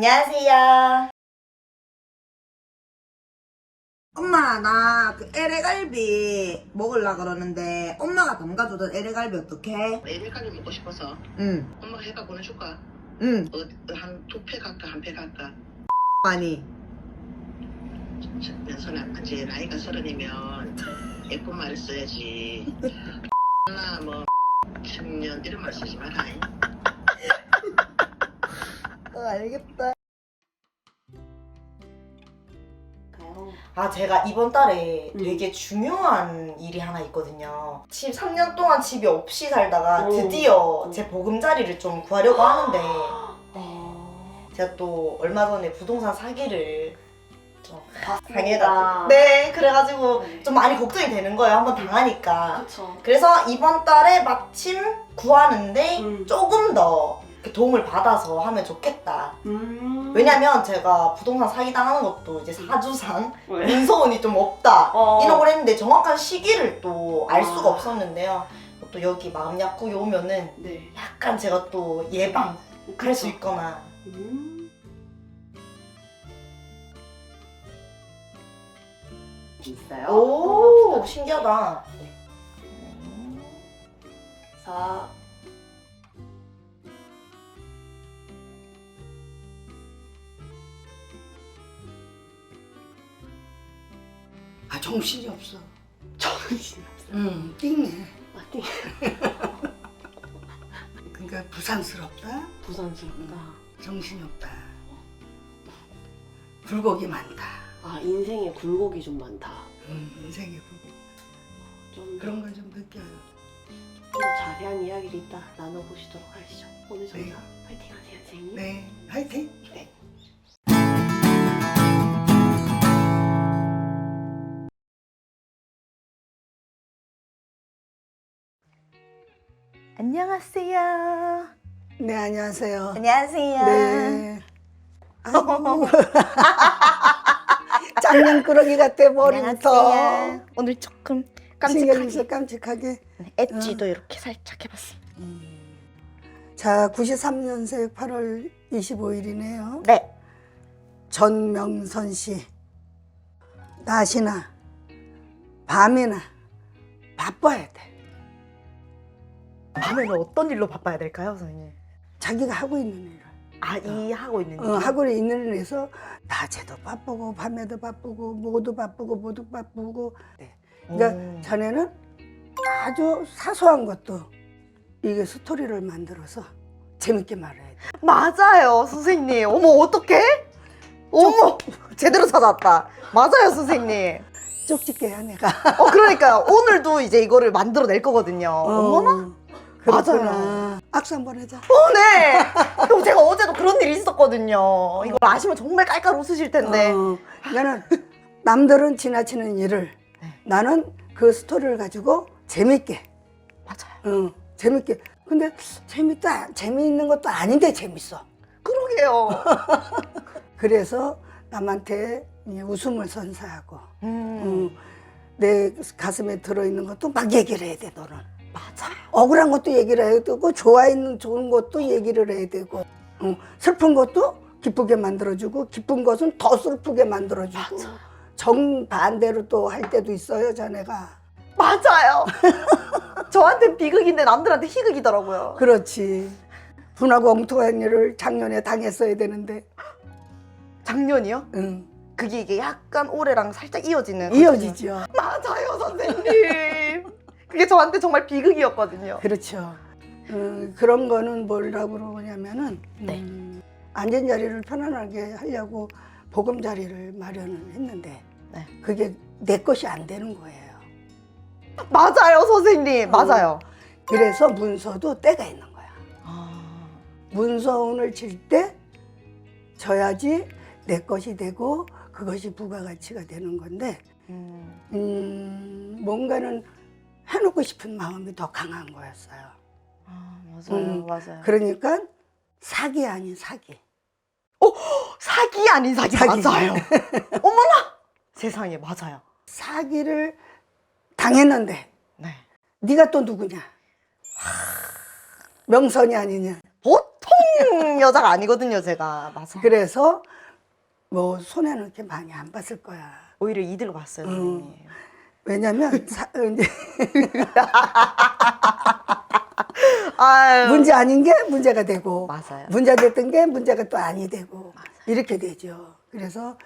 안녕하세요. 엄마 나 그 LA갈비 먹으려 그러는데 엄마가 담가주던 LA갈비 어떡해? LA갈비 먹고 싶어서 응, 엄마가 해가 보내줄까? 응, 어, 한두 팩 할까 한 팩 할까? 많이. 연선아 이제 나이가 서른이면 예쁜 말을 써야지 나뭐 청년 이런 말 쓰지 마라 어, 알겠다. 아, 제가 이번 달에 음. 되게 중요한 일이 하나 있거든요. 집 3년 동안 집이 없이 살다가 오. 드디어 음. 제 보금자리를 좀 구하려고 하는데 어. 제가 또 얼마 전에 부동산 사기를 좀. 당해가지고 네, 그래가지고 네. 좀 많이 걱정이 되는 거예요. 한번 당하니까. 그쵸. 그래서 이번 달에 마침 구하는데 음. 조금 더 이렇게 도움을 받아서 하면 좋겠다. 음. 왜냐면 제가 부동산 사기 당하는 것도 이제 사주상 왜? 문서운이 좀 없다 어. 이런 걸 했는데 정확한 시기를 또 알 수가 아. 없었는데요. 또 여기 마음 약국에 오면은 네. 약간 제가 또 예방 할 수 그쵸. 있거나 음. 있어요. 오 한번 신기하다. 네. 음. 자. 정신이 없어. 정신 응, 띵해. 맞지? 그러니까 부산스럽다. 부산스럽다. 정신이 없다. 불복이 많다. 아 인생에 굴곡이 좀 많다. 음, 인생의 불복. 좀 그런 걸 좀 느껴요. 좀 자세한 이야기를 이따 나눠보시도록 하시죠. 오늘 정상 네. 파이팅하세요, 선생님. 네, 화이팅. 네. 안녕하세요. 네, 안녕하세요. 안녕하세요. 네. 아이고. 작년꾸러기 같아 머리부터. 안녕하세요. 오늘 조금 신경이 깜찍하게 써 깜찍하게. 엣지도 이렇게 살짝 해봤습니다. 자, 93년생 8월 25일이네요. 네. 전명선 씨. 낮이나 밤이나 바빠야 돼. 밤에는 어떤 일로 바빠야 될까요, 선생님? 자기가 하고 있는 일을. 아, 이 하고 있는 일. 어, 하고 있는 일에서 낮에도 바쁘고 밤에도 바쁘고 모두 바쁘고 모두 바쁘고. 네. 그러니까 음. 자네는 아주 사소한 것도 이게 스토리를 만들어서 재밌게 말해야 돼. 맞아요, 선생님. 어머, 어떡해? 어머, 제대로 찾았다. 맞아요, 선생님. 쪽집게야 내가. 어, 그러니까요. 오늘도 이제 이거를 만들어낼 거거든요. 어머나? 어. 맞아요. 악수 한번 하자. 어, 네. 또 제가 어제도 그런 일이 있었거든요. 이걸 아시면 정말 깔깔 웃으실 텐데. 어, 나는 남들은 지나치는 일을 네. 나는 그 스토리를 가지고 재밌게, 맞아요. 어, 재밌게. 근데 재밌다, 재미있는 것도 아닌데 재밌어. 그러게요. 그래서 남한테 이 웃음을 선사하고, 음, 어, 내 가슴에 들어있는 것도 막 얘기를 해야 돼, 너는. 맞아요. 억울한 것도 얘기를 해야 되고, 좋아있는 좋은 것도 얘기를 해야 되고, 어, 슬픈 것도 기쁘게 만들어주고, 기쁜 것은 더 슬프게 만들어주고, 맞아. 정반대로 또 할 때도 있어요, 자네가. 맞아요. 저한테 비극인데 남들한테 희극이더라고요. 그렇지. 분하고 엉뚱한 일을 작년에 당했어야 되는데, 작년이요? 응. 그게 이게 약간 올해랑 살짝 이어지는. 이어지죠. 맞아요, 선생님. 그게 저한테 정말 비극이었거든요. 그렇죠. 음, 그런 거는 뭐라고 그러냐면은, 네. 음, 앉은 자리를 편안하게 하려고 보금 자리를 마련을 했는데, 네. 그게 내 것이 안 되는 거예요. 맞아요, 선생님. 어. 맞아요. 그래서 문서도 때가 있는 거야. 아, 문서운을 칠 때 져야지 내 것이 되고 그것이 부가가치가 되는 건데 음, 음, 뭔가는 해놓고 싶은 마음이 더 강한 거였어요. 아, 맞아요, 음, 맞아요. 그러니까 사기 아닌 사기. 사기 아닌 사기, 사기. 맞아요. 어머나! 세상에, 맞아요. 사기를 당했는데 네. 네가 또 누구냐? 명선이 아니냐? 보통 여자가 아니거든요, 제가. 맞아. 그래서 뭐 손해는 그렇게 많이 안 봤을 거야. 오히려 이득을 봤어요, 음. 선생님. 왜냐면 사- 이제 아유. 문제 아닌 게 문제가 되고 맞아요. 문제 됐던 게 문제가 또 아니 되고 이렇게 되죠. 그래서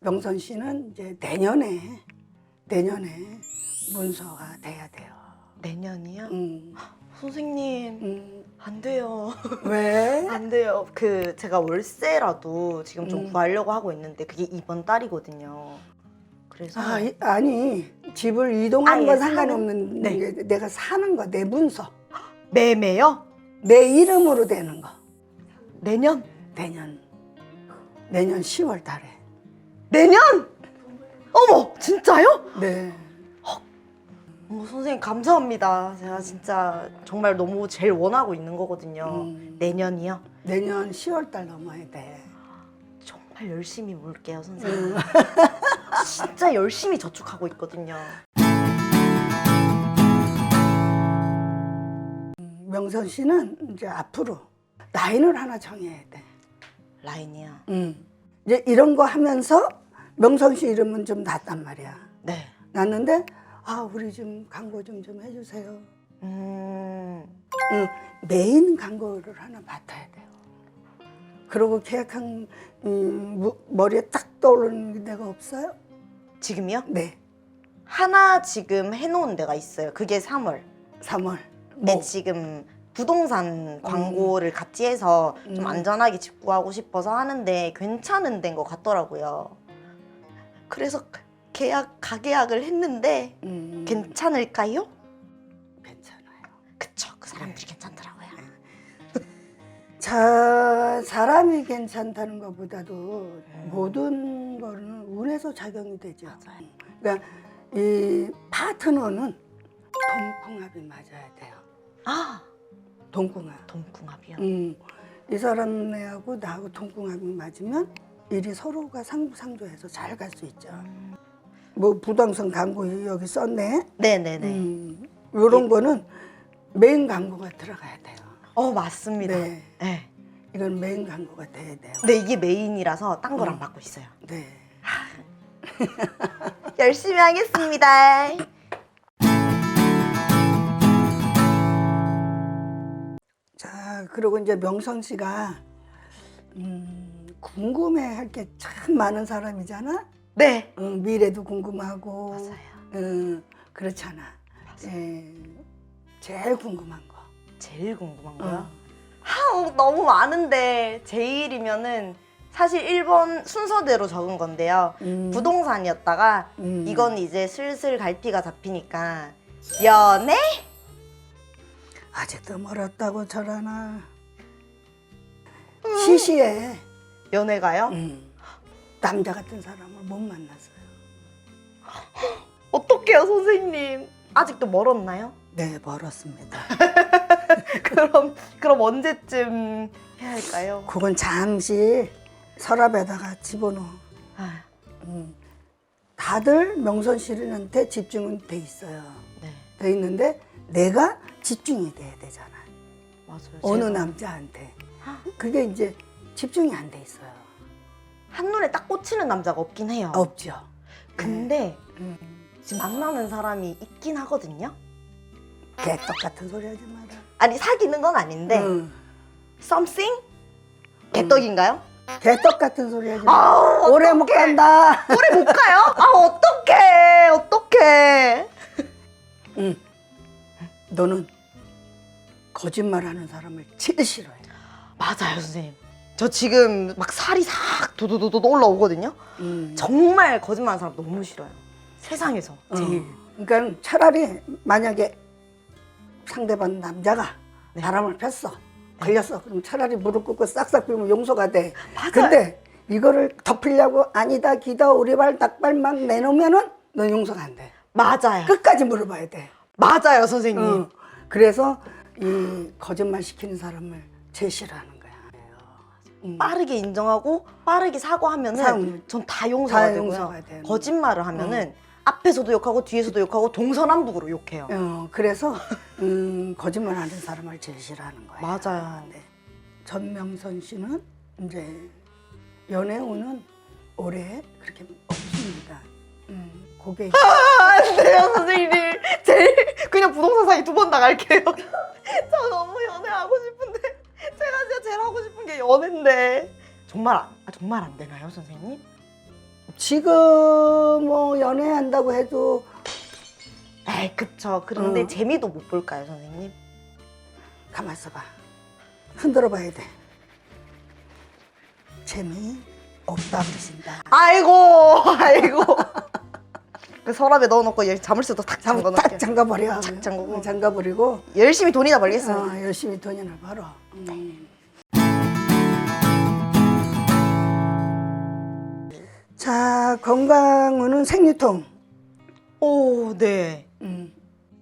명선 씨는 이제 내년에 내년에 문서가 돼야 돼요. 내년이요? 음, 선생님, 음. 안 돼요. 왜? 안 돼요. 그 제가 월세라도 지금 좀 음. 구하려고 하고 있는데 그게 이번 달이거든요. 그래서 아, 이- 아니 집을 이동하는 아예 건 사는? 상관없는 네. 게 내가 사는 거 내 문서 매매요? 내 이름으로 되는 거 내년? 내년 내년 10월 달에 내년? 어머, 진짜요? 네 어머, 선생님 감사합니다. 제가 진짜 정말 너무 제일 원하고 있는 거거든요. 음. 내년이요? 내년 10월 달 넘어야 돼. 정말 열심히 몰게요, 선생님. 진짜 열심히 저축하고 있거든요. 명선 씨는 이제 앞으로 라인을 하나 정해야 돼. 라인이요. 음. 이제 이런 거 하면서 명선 씨 이름은 좀 났단 말이야. 네. 났는데 아 우리 좀 광고 좀 좀 해주세요. 음, 응, 메인 광고를 하나 맡아야 돼요. 그리고 계약한 음, 무- 머리에 딱 떠오르는 데가 없어요? 지금이요? 네, 하나 지금 해놓은 데가 있어요. 그게 3월. 3월. 네, 뭐? 지금 부동산 광고를 같이 해서 좀 음. 안전하게 집 구하고 싶어서 하는데 괜찮은 데인 것 같더라고요. 그래서 계약 가계약을 했는데 음, 괜찮을까요? 괜찮아요. 그쵸, 그 사람들이 괜찮더라고요. 자, 사람이 괜찮다는 것보다도 모든 거는 운에서 작용이 되죠. 맞아요. 그러니까 이 파트너는 동궁합이 맞아야 돼요. 아, 동궁합. 동궁합이요. 음, 이 사람네하고 나하고 동궁합이 맞으면 일이 서로가 상부상조해서 잘 갈 수 있죠. 뭐 부동산 광고 여기 썼네. 네네네. 음, 이런 거는 메인 광고가 들어가야 돼요. 어, 맞습니다. 네. 네, 이건 메인 광고가 돼야 돼요. 근데 이게 메인이라서 딴 거랑 음. 받고 있어요. 네. 열심히 하겠습니다. 자, 그리고 이제 명성 씨가 음, 궁금해할 게 참 많은 사람이잖아. 네. 음, 미래도 궁금하고. 맞아요. 음, 그렇잖아. 예, 제일 궁금한 거. 제일 궁금한 어. 거요? 하, 너무 많은데 제일이면은 사실 1번 순서대로 적은 건데요. 음, 부동산이었다가 음. 이건 이제 슬슬 갈피가 잡히니까 연애? 아직도 멀었다고 저러나. 시시해. 연애가요? 음, 남자 같은 사람을 못 만났어요. 어떡해요 선생님? 아직도 멀었나요? 네, 멀었습니다. 그럼 그럼 언제쯤 해야 할까요? 그건 잠시 서랍에다가 집어넣어. 아, 음, 다들 명선 씨한테 집중은 돼 있어요. 네 돼 있는데 내가 집중이 돼야 되잖아. 맞아요. 어느 제가 남자한테. 그게 이제 집중이 안 돼 있어요. 한 눈에 딱 꽂히는 남자가 없긴 해요. 없죠. 근데 음, 지금 만나는 사람이 있긴 하거든요. 개떡 같은 소리 하지 마라. 아니 사귀는 건 아닌데 응. something 개떡인가요? 개떡 같은 소리 하지 마라. 아 오래 못 간다. 오래 못 가요? 아 어떡해 어떡해 응. 너는 거짓말하는 사람을 제일 싫어해. 맞아요 선생님 저 지금 막 살이 싹 도도도도 올라오거든요 음. 정말 거짓말하는 사람 너무 싫어요 세상에서 제일 어. 그러니까 차라리 만약에 상대방 남자가 네. 바람을 폈어. 걸렸어. 그럼 차라리 무릎 꿇고 싹싹 빌면 용서가 돼. 맞아요. 근데 이거를 덮으려고 아니다 기다 오리발 닭발 막 내놓으면은 넌 용서가 안 돼. 맞아요 끝까지 물어봐야 돼. 맞아요 선생님 응. 그래서 이 거짓말 시키는 사람을 제일 싫어하는 거야. 음. 빠르게 인정하고 빠르게 사과하면은 상- 전다 용서가 다 되고요 용서가 돼요. 거짓말을 하면은 앞에서도 욕하고 뒤에서도 욕하고 동서남북으로 욕해요 어, 그래서 음, 거짓말하는 사람을 제일 싫어하는 거야. 맞아요. 네. 전명선 씨는 이제 연애운은 올해 그렇게 없습니다. 음, 고객 안 돼요 선생님 제일 그냥 부동산 사기 두 번 나갈게요 저 너무 연애하고 싶은데 제가 진짜 제일 하고 싶은 게 연애인데 정말 안, 아, 정말 안 되나요 선생님? 지금 뭐 연애한다고 해도 에이 그쵸 그런데 응. 재미도 못 볼까요 선생님? 가만 있어봐. 흔들어 봐야 돼. 재미 없다 그러신다. 아이고 아이고 그 서랍에 넣어놓고 여- 자물쇠도 탁 잠, 잠궈 딱 놓을게요 잠가버려. 착 잠그고. 잠가버리고 열심히 돈이나 벌겠습니다 어, 열심히 돈이나 벌어. 음. 자 건강운은 생리통. 오 네 음,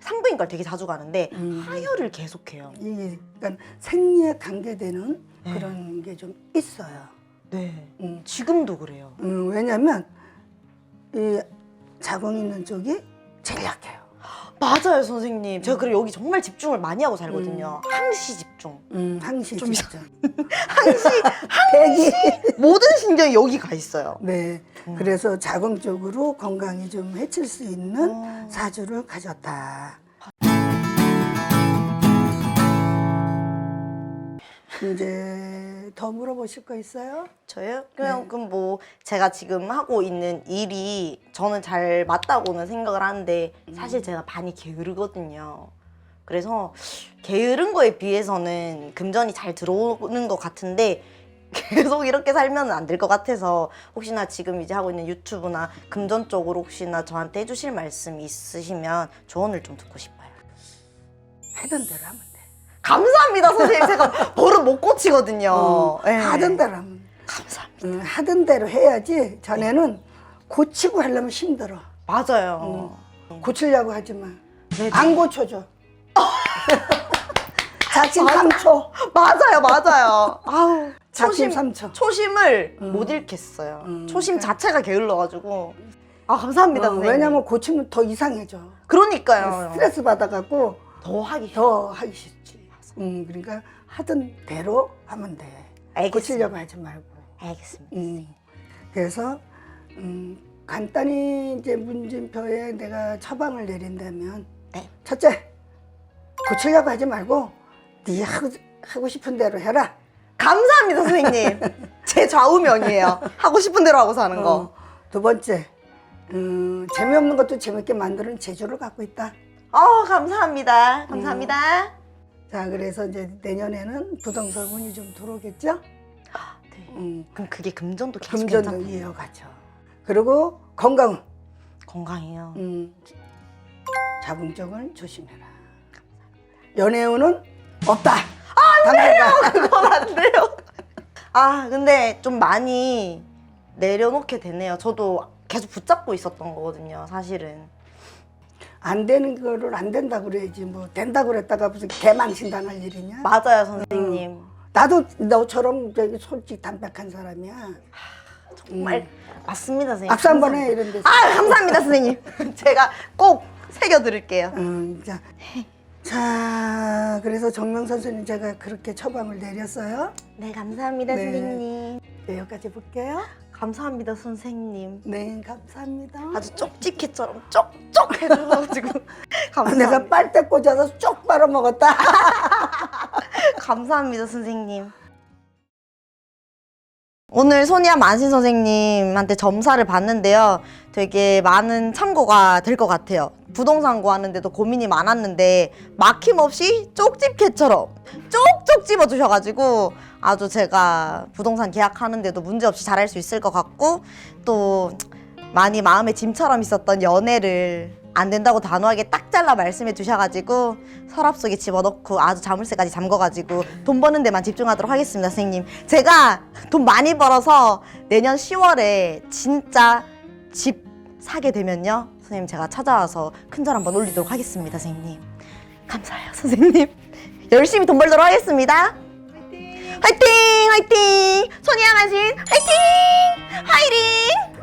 산부인과를 되게 자주 가는데 음. 하혈을 계속해요 이게 그러니까 생리에 관계되는 네. 그런 게 좀 있어요. 네 음, 지금도 그래요 음, 왜냐면 이 자궁 있는 쪽이 제일 약해요. 맞아요 선생님 제가 그래 여기 정말 집중을 많이 하고 살거든요 항시 집중 음, 항시 좀 진짜. 항시 대기. 모든 신경이 여기 가 있어요 네. 음. 그래서 자궁 쪽으로 건강이 좀 해칠 수 있는 어. 사주를 가졌다. 이제 더 물어보실 거 있어요? 저요? 그냥 네. 그럼 뭐 제가 지금 하고 있는 일이 저는 잘 맞다고는 생각을 하는데 사실 제가 많이 게으르거든요. 그래서 게으른 거에 비해서는 금전이 잘 들어오는 것 같은데 계속 이렇게 살면 안 될 것 같아서 혹시나 지금 이제 하고 있는 유튜브나 금전 쪽으로 혹시나 저한테 해주실 말씀 있으시면 조언을 좀 듣고 싶어요. 하던 대로 하면 돼. 감사합니다 선생님 제가 버릇 못 고치거든요. 어, 네. 하던 대로 하면 돼. 감사합니다. 응, 하던 대로 해야지 전에는 고치고 하려면 힘들어. 맞아요. 고치려고 하지 마. 네, 안 고쳐줘. 작심 삼초. 맞아요, 맞아요. 아우, 작심 초심, 삼초. 초심을 음. 못 잃겠어요. 음, 초심. 자체가 게을러가지고. 아, 감사합니다, 어, 선생님. 왜냐면 고치면 더 이상해져. 그러니까요. 스트레스 받아갖고 더 하기 싫어. 더 하기 싫지. 음, 그러니까 하던 대로 하면 돼. 알겠습니다. 고치려고 하지 말고. 알겠습니다. 음. 그래서 음, 간단히 이제 문진표에 내가 처방을 내린다면 네. 첫째 고치려고 하지 말고 네 하고, 하고 싶은 대로 해라. 감사합니다, 선생님. 제 좌우명이에요. 하고 싶은 대로 하고 사는 거. 어, 두 번째 음, 재미없는 것도 재밌게 만드는 재주를 갖고 있다. 어, 감사합니다. 감사합니다. 자 그래서 이제 내년에는 부동산 운이 좀 들어오겠죠? 네. 음, 그럼 그게 금전도 계속 금전도 괜찮고 이어가죠. 그리고 건강, 건강해요. 음, 자궁 쪽을 조심해라. 연애운은 없다. 안 돼요. 그건 안 돼요. 아, 근데 좀 많이 내려놓게 되네요. 저도 계속 붙잡고 있었던 거거든요, 사실은. 안 되는 거를 안 된다 그래야지 뭐 된다 그랬다가 무슨 개망신 당할 일이냐? 맞아요, 선생님. 나도 너처럼 저기 솔직 담백한 사람이야. 정말 맞습니다, 선생님. 악수 한 번 해 감사합니다. 이런 데서. 아, 감사합니다, 선생님. 제가 꼭 새겨 드릴게요. 음, 자, 자, 그래서 정명 선생님 제가 그렇게 처방을 내렸어요. 네, 감사합니다, 네. 선생님. 네, 여기까지 볼게요. 감사합니다, 선생님. 네, 감사합니다. 아주 쪽집게처럼 쪽쪽 해줘가지고 감사합니다. 내가 빨대 꽂아서 쪽 빨아 먹었다. 감사합니다, 선생님. 오늘 소니아 만신 선생님한테 점사를 봤는데요. 되게 많은 참고가 될 것 같아요. 부동산 구하는데도 고민이 많았는데 막힘없이 쪽집게처럼 쪽쪽 집어주셔가지고 아주 제가 부동산 계약하는데도 문제없이 잘할 수 있을 것 같고 또 많이 마음에 짐처럼 있었던 연애를 안 된다고 단호하게 딱 잘라 말씀해 주셔가지고 서랍 속에 집어넣고 아주 자물쇠까지 잠궈가지고 돈 버는 데만 집중하도록 하겠습니다, 선생님. 제가 돈 많이 벌어서 내년 10월에 진짜 집 사게 되면요, 선생님 제가 찾아와서 큰절 한번 올리도록 하겠습니다, 선생님. 감사해요, 선생님. 열심히 돈 벌도록 하겠습니다. 화이팅! 화이팅! 소니아 만신 화이팅! 화이팅!